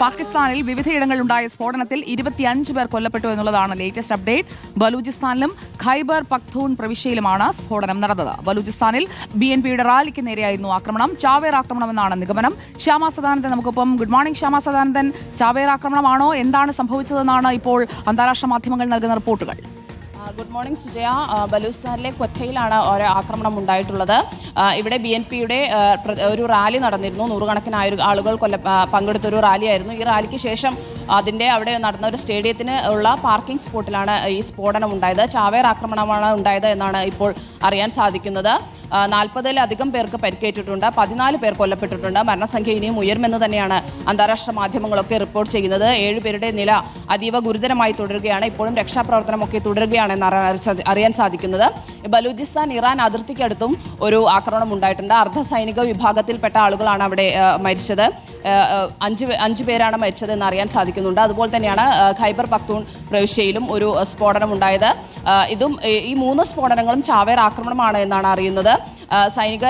പാകിസ്ഥാനിൽ വിവിധയിടങ്ങളിലുണ്ടായ സ്ഫോടനത്തിൽ ഇരുപത്തിയഞ്ച് പേർ കൊല്ലപ്പെട്ടു എന്നുള്ളതാണ് ലേറ്റസ്റ്റ് അപ്ഡേറ്റ് ബലൂചിസ്ഥാനിലും ഖൈബർ പഖ്തൂൺ പ്രവിശ്യയിലുമാണ് സ്ഫോടനം നടന്നത്. ബലൂചിസ്ഥാനിൽ ബി എൻ പിയുടെ റാലിക്ക് നേരെയായിരുന്നു ആക്രമണം. ചാവേർ ആക്രമണമെന്നാണ് നിഗമനം. ശ്യാമ സദാനന്ദൻ നമുക്കൊപ്പം. Good morning Shyama Sadanandan. ചാവേർ ആക്രമണമാണോ? എന്താണ് സംഭവിച്ചതെന്നാണ് ഇപ്പോൾ അന്താരാഷ്ട്ര മാധ്യമങ്ങൾ നൽകുന്ന റിപ്പോർട്ടുകൾ. Good morning Sujaya. ബലൂസ്ഥാനിലെ കൊറ്റയിലാണ് ഒരു ആക്രമണം ഉണ്ടായിട്ടുള്ളത്. ഇവിടെ ബി എൻ പിയുടെ ഒരു റാലി നടന്നിരുന്നു. നൂറുകണക്കിന് ആളുകൾ കൊല്ല പങ്കെടുത്ത ഒരു റാലിയായിരുന്നു. ഈ റാലിക്ക് ശേഷം അതിന്റെ അവിടെ നടന്ന ഒരു സ്റ്റേഡിയത്തിന് ഉള്ള പാർക്കിംഗ് സ്പോട്ടിലാണ് ഈ സ്ഫോടനം ഉണ്ടായത്. ചാവേർ ആക്രമണമാണ് ഉണ്ടായത് എന്നാണ് ഇപ്പോൾ അറിയാൻ സാധിക്കുന്നത്. നാൽപ്പതിലധികം പേർക്ക് പരിക്കേറ്റിട്ടുണ്ട്. പതിനാല് പേർ കൊല്ലപ്പെട്ടിട്ടുണ്ട്. മരണസംഖ്യ ഇനിയും ഉയരുമെന്ന് തന്നെയാണ് അന്താരാഷ്ട്ര മാധ്യമങ്ങളൊക്കെ റിപ്പോർട്ട് ചെയ്യുന്നത്. ഏഴുപേരുടെ നില അതീവ ഗുരുതരമായി തുടരുകയാണ്. ഇപ്പോഴും രക്ഷാപ്രവർത്തനമൊക്കെ തുടരുകയാണെന്ന് അറിയാൻ സാധിക്കുന്നത്. ബലൂചിസ്ഥാൻ ഇറാൻ അതിർത്തിക്കടുത്തും ഒരു ആക്രമണം ഉണ്ടായിട്ടുണ്ട്. അർദ്ധ സൈനിക വിഭാഗത്തിൽപ്പെട്ട ആളുകളാണ് അവിടെ മരിച്ചത്. അഞ്ച് അഞ്ച് പേരാണ് മരിച്ചതെന്ന് അറിയാൻ സാധിക്കുന്നുണ്ട്. അതുപോലെ തന്നെയാണ് ഖൈബർ പക്തൂൺ പ്രവിശ്യയിലും ഒരു സ്ഫോടനം ഉണ്ടായത്. ഇതും ഈ- മൂന്ന് സ്ഫോടനങ്ങളും ചാവേർ ആക്രമണമാണ് എന്നാണ് അറിയുന്നത്. സൈനിക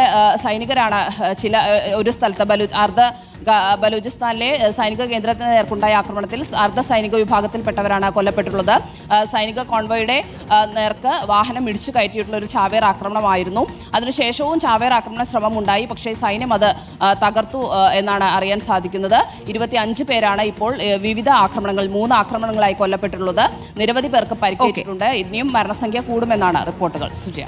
സൈനികരാണ് ചില ഒരു സ്ഥലത്ത് ബലു അർദ്ധ ബലൂചിസ്ഥാനിലെ സൈനിക കേന്ദ്രത്തിന് നേർക്കുണ്ടായ ആക്രമണത്തിൽ അർദ്ധ സൈനിക വിഭാഗത്തിൽപ്പെട്ടവരാണ് കൊല്ലപ്പെട്ടിട്ടുള്ളത്. സൈനിക കോൺവോയുടെ നേർക്ക് വാഹനം ഇടിച്ചു കയറ്റിയിട്ടുള്ള ഒരു ചാവേർ ആക്രമണമായിരുന്നു. അതിനുശേഷവും ചാവേർ ആക്രമണ ശ്രമം ഉണ്ടായി പക്ഷേ സൈന്യം അത് തകർത്തു എന്നാണ് അറിയാൻ സാധിക്കുന്നത്. ഇരുപത്തി അഞ്ച് പേരാണ് ഇപ്പോൾ വിവിധ ആക്രമണങ്ങൾ മൂന്ന് ആക്രമണങ്ങളായി കൊല്ലപ്പെട്ടിട്ടുള്ളത്. നിരവധി പേർക്ക് പരിക്കേറ്റിട്ടുണ്ട്. ഇനിയും മരണസംഖ്യ കൂടുമെന്നാണ് റിപ്പോർട്ടുകൾ. സുജയ.